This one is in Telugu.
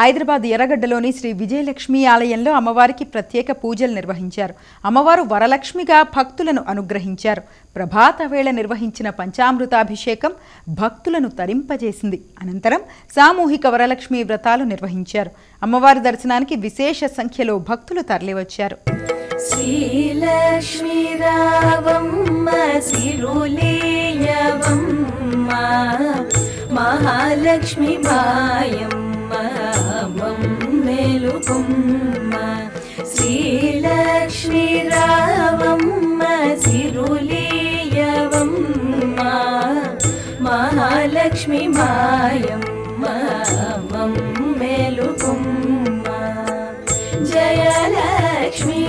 హైదరాబాద్ ఎర్రగడ్డలోని శ్రీ విజయలక్ష్మి ఆలయంలో అమ్మవారికి ప్రత్యేక పూజలు నిర్వహించారు. అమ్మవారు వరలక్ష్మిగా భక్తులను అనుగ్రహించారు. ప్రభాత వేళ నిర్వహించిన పంచామృతాభిషేకం భక్తులను తరింపజేసింది. అనంతరం సామూహిక వరలక్ష్మి వ్రతాలు నిర్వహించారు. అమ్మవారి దర్శనానికి విశేష సంఖ్యలో భక్తులు తరలివచ్చారు. మహాలక్ష్మి మాయమ్మ పాపం మెలుకుమ్మ శ్రీలక్ష్మీ రావమ్మ సిరులీయవమ్మ. మహాలక్ష్మి మాయమ్మ మం మెలుకుమ్మ జయలక్ష్మీ